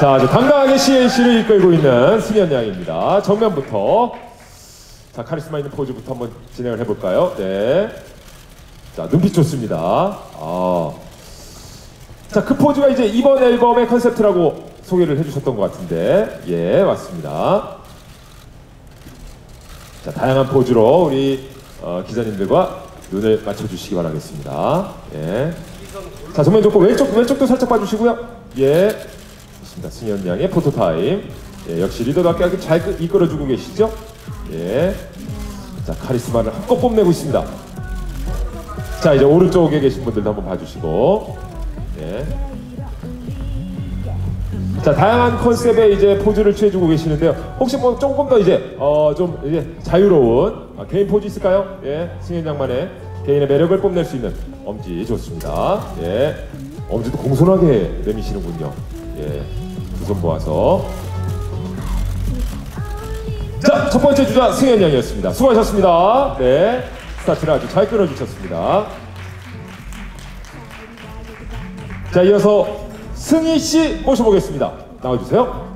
자, 이제 당당하게 CNC를 이끌고 있는 승현 양입니다. 정면부터. 자, 카리스마 있는 포즈부터 한번 진행을 해볼까요? 네. 자, 눈빛 좋습니다. 아. 자, 그 포즈가 이제 이번 앨범의 컨셉트라고 소개를 해주셨던 것 같은데, 예, 맞습니다. 자, 다양한 포즈로 우리 어, 기자님들과 눈을 맞춰주시기 바라겠습니다. 예. 자, 정면 좋고 왼쪽 왼쪽도 살짝 봐주시고요. 예. 좋습니다. 승현 양의 포토 타임. 예, 역시 리더답게 아주 잘 끄- 이끌어주고 계시죠? 예. 자, 카리스마를 한껏 뽐내고 있습니다. 자, 이제 오른쪽에 계신 분들도 한번 봐주시고. 예. 자 다양한 컨셉의 이제 포즈를 취해주고 계시는데요. 혹시 뭐 조금 더 이제 어 좀 이제 자유로운 아, 개인 포즈 있을까요? 예, 승현 양만의 개인의 매력을 뽐낼 수 있는 엄지 좋습니다. 예, 엄지도 공손하게 내미시는군요. 예, 두 손 모아서. 자, 첫 번째 주자 승현 양이었습니다. 수고하셨습니다. 네, 스타트를 아주 잘 끊어주셨습니다. 자, 이어서 승희 씨 모셔보겠습니다. 나와주세요.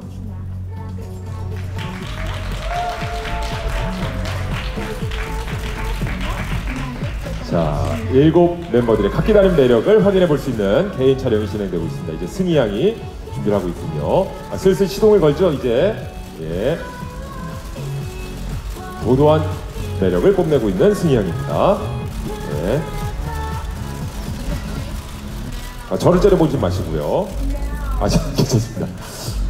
자, 일곱 멤버들의 각기 다른 매력을 확인해 볼 수 있는 개인 촬영이 진행되고 있습니다. 이제 승희 양이 준비를 하고 있군요. 아, 슬슬 시동을 걸죠, 이제. 예. 도도한 매력을 뽐내고 있는 승희 양입니다. 예. 아, 저를 째려보지 마시고요. 아, 자, 괜찮습니다.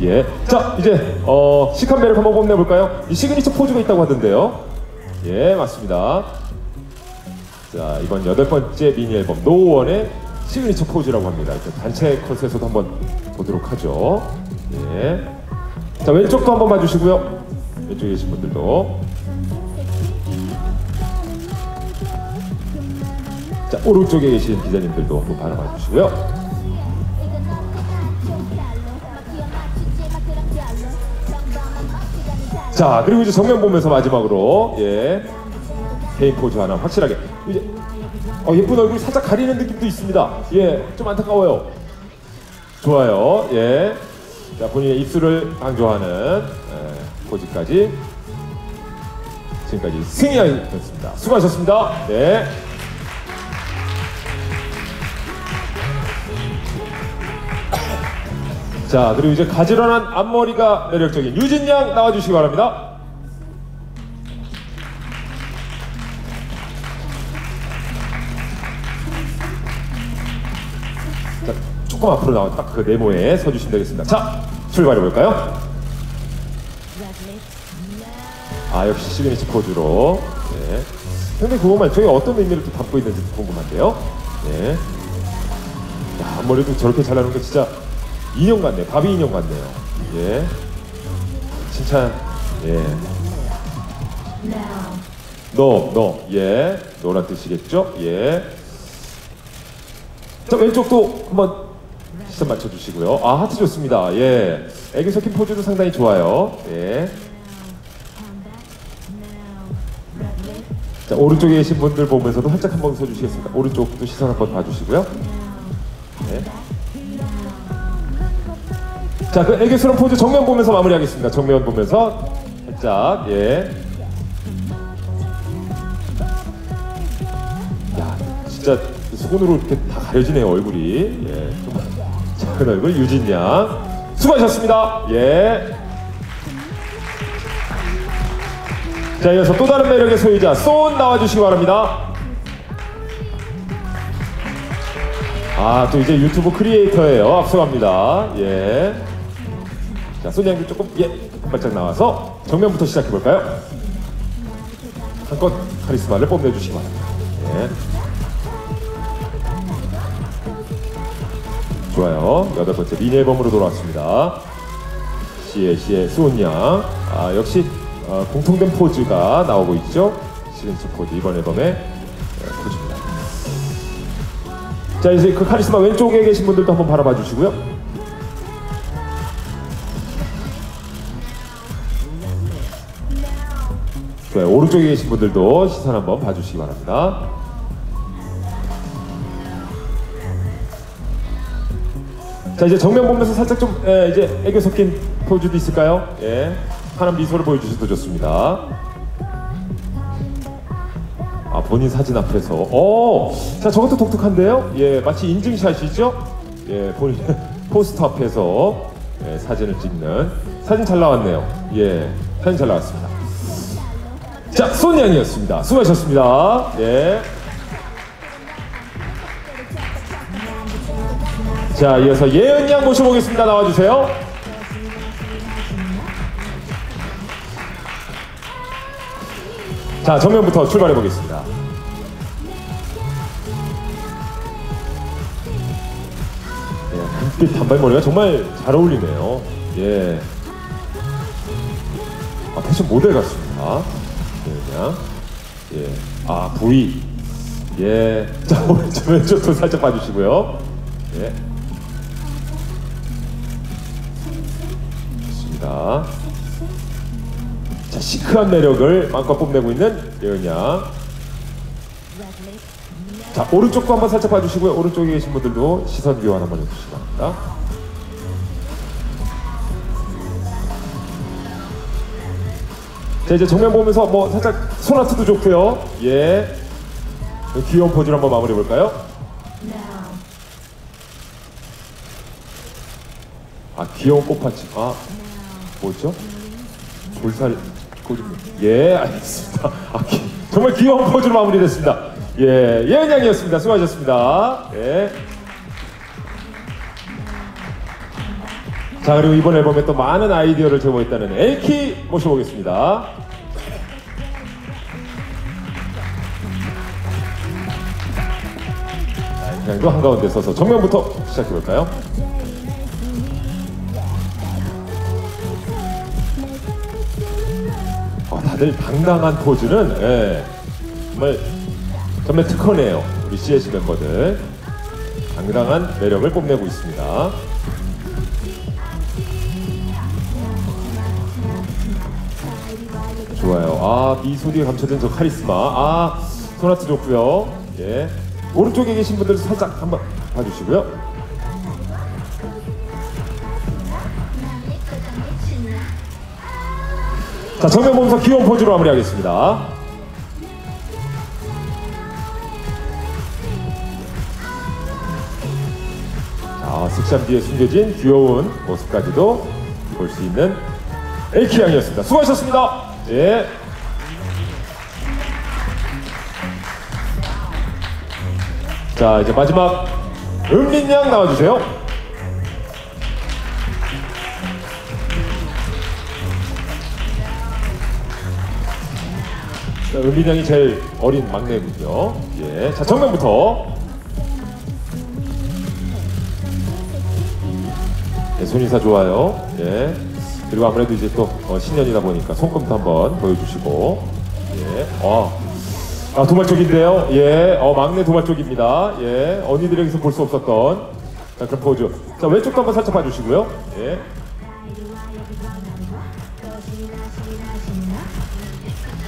예. 자, 이제, 어, 시크한 매력 한번 뽐내볼까요? 이 시그니처 포즈가 있다고 하던데요. 예, 맞습니다. 자, 이번 여덟 번째 미니 앨범 노원의 시그니처 포즈라고 합니다. 단체 컷에서도 한번 보도록 하죠. 예. 자, 왼쪽도 한번 봐주시고요. 왼쪽에 계신 분들도. 자, 오른쪽에 계신 기자님들도 한번 바라봐 주시고요. 자, 그리고 이제 정면 보면서 마지막으로 예 개인 포즈 하나 확실하게 이제 어, 예쁜 얼굴 살짝 가리는 느낌도 있습니다. 예, 좀 안타까워요. 좋아요. 예, 자 본인의 입술을 강조하는 예, 포즈까지 지금까지 승희양이었습니다. 수고하셨습니다. 네. 자, 그리고 이제 가지런한 앞머리가 매력적인 유진 양 나와주시기 바랍니다. 조금 앞으로 나와 딱그 네모에 서주시면 되겠습니다. 자, 출발해 볼까요? 아, 역시 시그니처 포즈로. 네. 근데 그거만 저희 어떤 의미를 또 담고 있는지 궁금한데요. 네. 야, 앞머리도 저렇게 잘나는 게 진짜 인형 같네. 바비 인형 같네요. 예. 칭찬. 예. 너, 너. 예. 너란 뜻이겠죠? 예. 자, 왼쪽도 한번 시선 맞춰주시고요. 아, 하트 좋습니다. 예. 애교 섞인 포즈도 상당히 좋아요. 예. 자, 오른쪽에 계신 분들 보면서도 살짝 한번 서주시겠습니다. 오른쪽도 시선 한번 봐주시고요. 네. 자, 그 애교스러운 포즈 정면 보면서 마무리하겠습니다. 정면 보면서 살짝 예. 야, 진짜 손으로 이렇게 다 가려지네요 얼굴이. 예, 좀 작은 얼굴 유진 양 수고하셨습니다. 예. 자, 이어서 또 다른 매력의 소유자 쏜 나와주시기 바랍니다. 아, 또 이제 유튜브 크리에이터예요. 앞서갑니다. 예. 자, 손 양도 조금 예, 발짝 나와서 정면부터 시작해 볼까요? 한껏 카리스마를 뽐내주시기 바랍니다. 예. 좋아요. 여덟 번째 미니 앨범으로 돌아왔습니다. 시의 시의 수은 양. 아, 역시 어, 공통된 포즈가 나오고 있죠. 시그니처 포즈 이번 앨범의 어, 포즈입니다. 자 이제 그 카리스마 왼쪽에 계신 분들도 한번 바라봐 주시고요. 좋아요. 오른쪽에 계신 분들도 시선 한번 봐주시기 바랍니다. 자 이제 정면 보면서 살짝 좀 예, 이제 애교 섞인 포즈도 있을까요? 예, 환한 미소를 보여주셔도 좋습니다. 아 본인 사진 앞에서 어, 자 저것도 독특한데요. 예, 마치 인증샷이죠. 예, 본인 포스터 앞에서 예, 사진을 찍는 사진 잘 나왔네요. 예, 사진 잘 나왔습니다. 자, 손양이었습니다. 수고하셨습니다. 예. 자, 이어서 예은 양 모셔보겠습니다. 나와주세요. 자, 정면부터 출발해 보겠습니다. 예, 금빛 단발머리가 정말 잘 어울리네요. 예. 아, 패션 모델 같습니다. 예은 양. 예. 아, V. 예. 자, 오른쪽 왼쪽도 살짝 봐주시고요. 예. 좋습니다. 자, 시크한 매력을 마음껏 뽐내고 있는 예은 양. 자, 오른쪽도 한번 살짝 봐주시고요. 오른쪽에 계신 분들도 시선 교환 한번 해주시기 바랍니다. 자, 이제 정면 보면서 뭐 살짝 소나트도 좋고요. 예. 귀여운 포즈를 한번 마무리해 볼까요? 아, 귀여운 꽃받침. 아, 뭐죠? 볼살 꼬집는. 예, 알겠습니다. 아, 기- 정말 귀여운 포즈로 마무리됐습니다. 예, 예은 양이었습니다. 수고하셨습니다. 예. 자, 그리고 이번 앨범에 또 많은 아이디어를 제공했다는 엘키 모셔보겠습니다. 자, 양도 한가운데 서서 정면부터 시작해볼까요? 다들 당당한 포즈는 예, 정말 정말 특허네요. 우리 CS 멤버들 당당한 매력을 뽐내고 있습니다. 좋아요. 아 미소리에 감춰진 저 카리스마. 아 소나트 좋고요. 예. 오른쪽에 계신 분들 살짝 한번 봐주시고요. 자 정면 보면서 귀여운 포즈로 마무리하겠습니다. 자 슥삼 뒤에 숨겨진 귀여운 모습까지도 볼 수 있는 에이키 양이었습니다. 수고하셨습니다. 예. 자 이제 마지막 은민 양 나와주세요. 은민 양이 제일 어린 막내군요. 예. 자 정면부터 네, 손인사 좋아요. 예. 그리고 아무래도 이제 또 어, 신년이다 보니까 손금도 한번 보여주시고. 예. 어. 아, 도말 쪽인데요. 예. 어, 막내 도말 쪽입니다. 예. 언니들에게서 볼 수 없었던 자, 그런 포즈. 자, 왼쪽도 한번 살짝 봐주시고요. 예.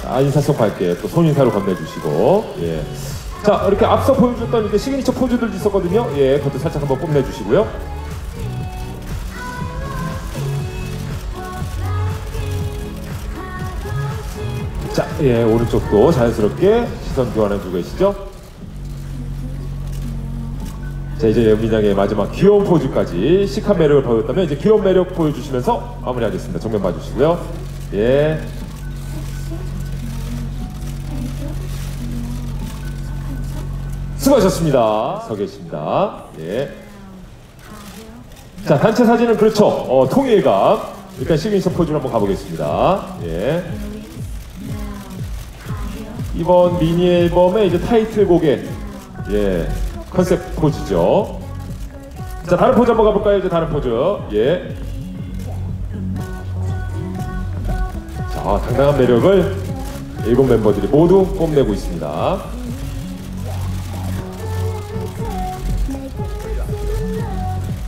자, 인사성 밝게 또 손인사로 건네주시고. 예. 자, 이렇게 앞서 보여줬던 이렇게 시그니처 포즈들도 있었거든요. 예. 그것도 살짝 한번 뽐내주시고요. 자, 예, 오른쪽도 자연스럽게 시선 교환해주고 계시죠? 자, 이제 연민양의 마지막 귀여운 포즈까지 시크한 매력을 보였다면 이제 귀여운 매력 보여주시면서 마무리하겠습니다. 정면 봐주시고요. 예. 수고하셨습니다. 서 계십니다. 예. 자, 단체 사진은 그렇죠. 어, 통일감. 일단 시그니처 포즈로 한번 가보겠습니다. 예. 이번 미니 앨범의 이제 타이틀곡의 예 컨셉 포즈죠. 자 다른 포즈 한번 가볼까요? 이제 다른 포즈. 예. 자 당당한 매력을 일곱 멤버들이 모두 뽐내고 있습니다.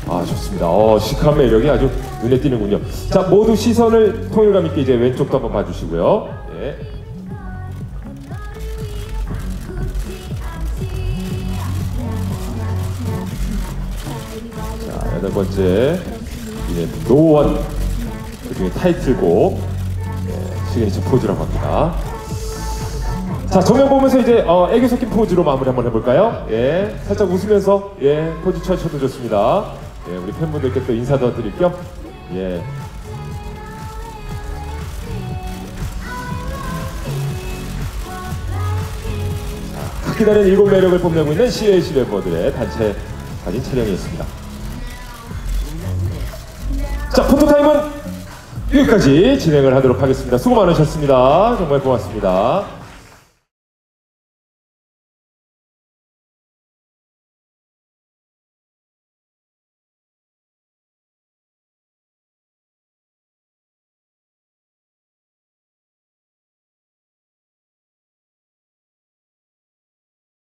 아 좋습니다. 어 시크한 매력이 아주 눈에 띄는군요. 자 모두 시선을 통일감 있게 이제 왼쪽도 한번 봐주시고요. 예. 자 여덟 번째 예, 노원 그중에 타이틀곡 예, 시그니처 포즈라고 합니다. 자 정면 보면서 이제 어, 애교 섞인 포즈로 마무리 한번 해볼까요? 예, 살짝 웃으면서 예 포즈 쳐셔도 좋습니다. 예, 우리 팬분들께 또 인사도 드릴 겸 예. 다른 일곱 매력을 뽐내고 있는 CLC 멤버들의 단체 사진 촬영이었습니다. 자 포토타임은 여기까지 진행을 하도록 하겠습니다. 수고 많으셨습니다. 정말 고맙습니다.